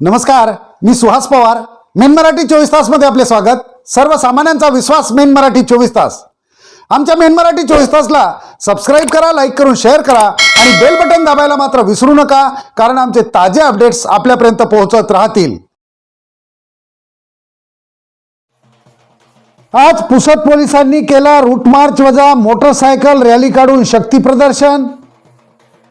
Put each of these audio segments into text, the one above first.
नमस्कार मी सुहास पवार. मेन मराठी चोवीस तासमध्ये आपले स्वागत. सर्वसामान्यांचा विश्वास मेन मराठी चोवीस तास. आमच्या मेन मराठी चोवीस तासला सबस्क्राईब करा लाईक करून शेअर करा आणि बेल बटन दाबायला मात्र विसरू नका कारण आमचे ताजे अपडेट्स आपल्यापर्यंत पोहोचत राहतील. आज पुसद पोलिसांनी केला रूट मार्च वजा मोटरसायकल रॅली काढून शक्ती प्रदर्शन.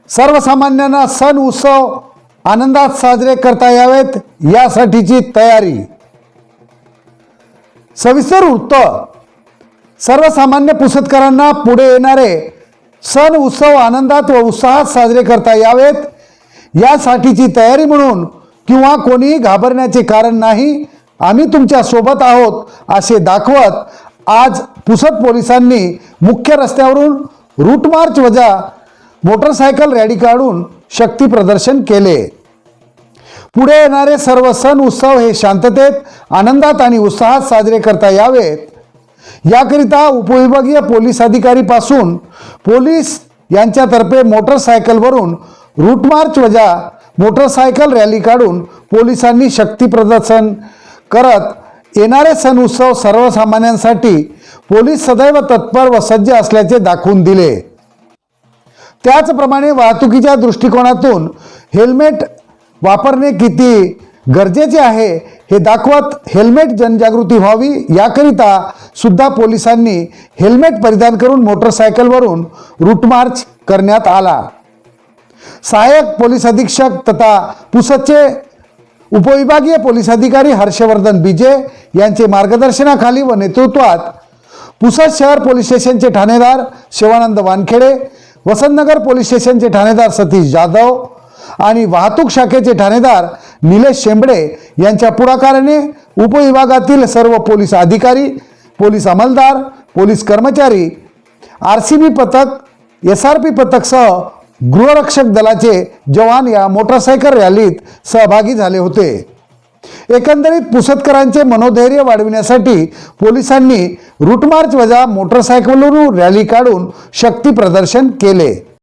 सर्वसामान्यांना सण उत्सव आनंदात साजरे करता यावेत यासाठीची तयारी. सविस्तर वृत्त. सर्वसामान्य पुसतकरांना पुढे येणारे सण उत्सव आनंदात व उत्साहात साजरे करता यावेत. यासाठीची तयारी म्हणून किंवा कोणी घाबरण्याचे कारण नाही आम्ही तुमच्यासोबत आहोत असे दाखवत आज पुसद पोलिसांनी मुख्य रस्त्यावरून रूट मार्च वजा मोटरसायकल रॅली काढून शक्ती प्रदर्शन केले. पुढे येणारे सर्व सण उत्सव हे शांततेत आनंदात आणि उत्साहात साजरे करता यावेत. याकरिता उपविभागीय पोलीस अधिकारीपासून पोलीस यांच्यातर्फे मोटरसायकलवरून रूट मार्च वजा मोटरसायकल रॅली काढून पोलिसांनी शक्ती प्रदर्शन करत येणारे सण उत्सव सर्वसामान्यांसाठी पोलीस सदैव तत्पर व सज्ज असल्याचे दाखवून दिले. त्याचप्रमाणे वाहतुकीच्या दृष्टिकोनातून हेल्मेट वापरणे किती गरजेचे आहे हे दाखवत हेल्मेट जनजागृती व्हावी याकरिता सुद्धा पोलिसांनी हेल्मेट परिधान करून मोटरसायकलवरून रूटमार्च करण्यात आला. सहाय्यक पोलीस अधीक्षक तथा पुसदचे उपविभागीय पोलीस अधिकारी हर्षवर्धन बिजे यांचे मार्गदर्शनाखाली व नेतृत्वात पुसद शहर पोलीस स्टेशनचे ठाणेदार शिवानंद वानखेडे वसंतनगर पोलीस स्टेशनचे ठाणेदार सतीश जाधव आणि वाहतूक शाखेचे ठाणेदार निलेश शेंबडे यांच्या पुढाकाराने उपविभागातील सर्व पोलीस अधिकारी पोलीस अंमलदार पोलीस कर्मचारी आर सी बी पथक एस आर पी पथकसह गृहरक्षक दलाचे जवान या मोटरसायकल रॅलीत सहभागी झाले होते. एकंदरीत पुसतकरांचे मनोधैर्य वाढविण्यासाठी पोलिसांनी रूटमार्च वजा मोटरसायकलवरून रॅली काढून शक्ती प्रदर्शन केले.